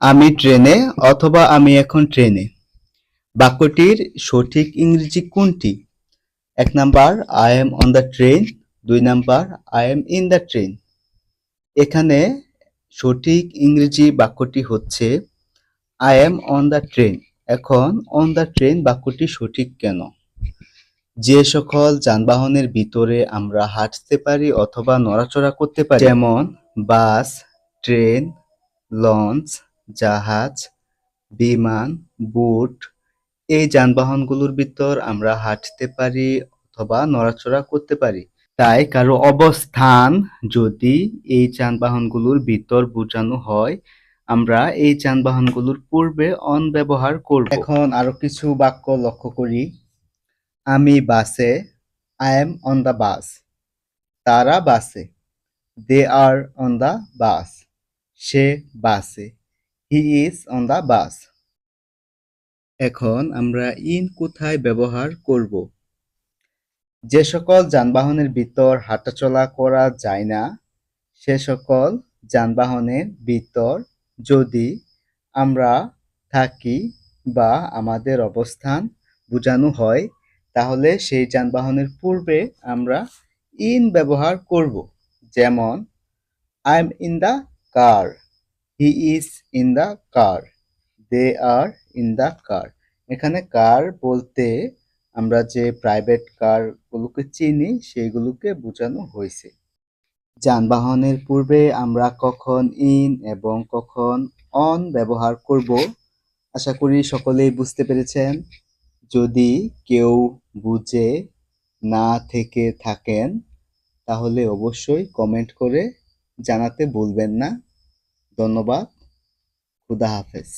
আমি ট্রেনে অথবা আমি এখন ট্রেনে। বাক্যটির সঠিক ইংরেজি কোনটি? এক number I am on the train দুই number I am in the train এখানে সঠিক ইংরেজি বাক্যটি হচ্ছে I am on the train এখন অন দ্য ট্রেন বাক্যটি সঠিক কেন? যে সকল যানবাহনের ভিতরে আমরা হাঁটতে পারি অথবা নড়াচড়া করতে পারি, যেমন বাস, ট্রেন, লঞ্চ জাহাজ, বিমান, বোট, এই যানবাহনগুলোর ভিতর আমরা হাঁটতে পারি অথবা নড়াচড়া করতে পারি। তাই কারও অবস্থান যদি এই যানবাহনগুলোর ভিতর বোঝানো হয়, আমরা এই যানবাহনগুলোর পূর্বে অন ব্যবহার করব। এখন আরও কিছু বাক্য লক্ষ্য করি। আমি বাসে I am on the bus তারা বাসে। They are on the bus সে বাসে। He is on the bus এখন আমরা ইন কোথায় ব্যবহার করব? যে সকল যানবাহনের ভিতর হাঁটাচলা করা যায় না, সে সকল যানবাহনের ভিতর যদি আমরা থাকি বা আমাদের অবস্থান বোঝানো হয়, তাহলে সেই যানবাহনের পূর্বে আমরা ইন ব্যবহার করব। যেমন I am in the car he is in the car they are in the car এখানে কার বলতে আমরা যে প্রাইভেট কার গুলোকে চিনি সেইগুলোকে বোঝানো হয়েছে। যানবাহনের পূর্বে আমরা কখন ইন এবং কখন অন ব্যবহার করব, আশা করি সকলেই বুঝতে পেরেছেন। যদি কেউ বুঝে না থেকে থাকেন, তাহলে অবশ্যই কমেন্ট করে জানাতে ভুলবেন না। ধন্যবাদ। খুদা হাফেজ।